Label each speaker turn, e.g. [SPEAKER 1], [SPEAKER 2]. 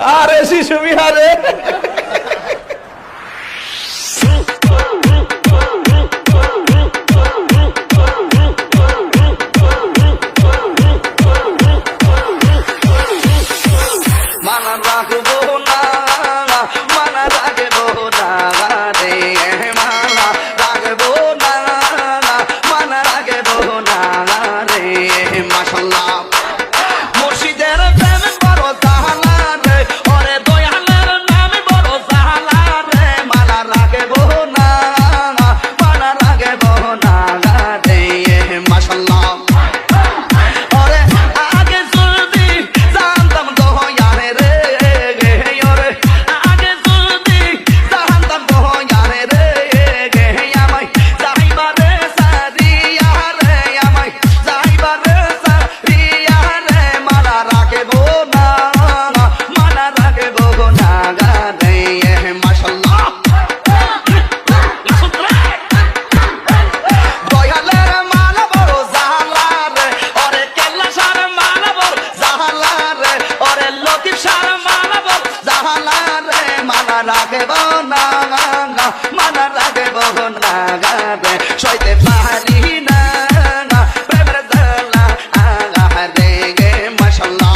[SPEAKER 1] আরে শিশু বিহারে। মানা রাখব না মানা রাখব না। রাখব না মানা রাখব না গাবে সইতে পারি না প্রেমের দলা আগা দেগে মশাল্লাহ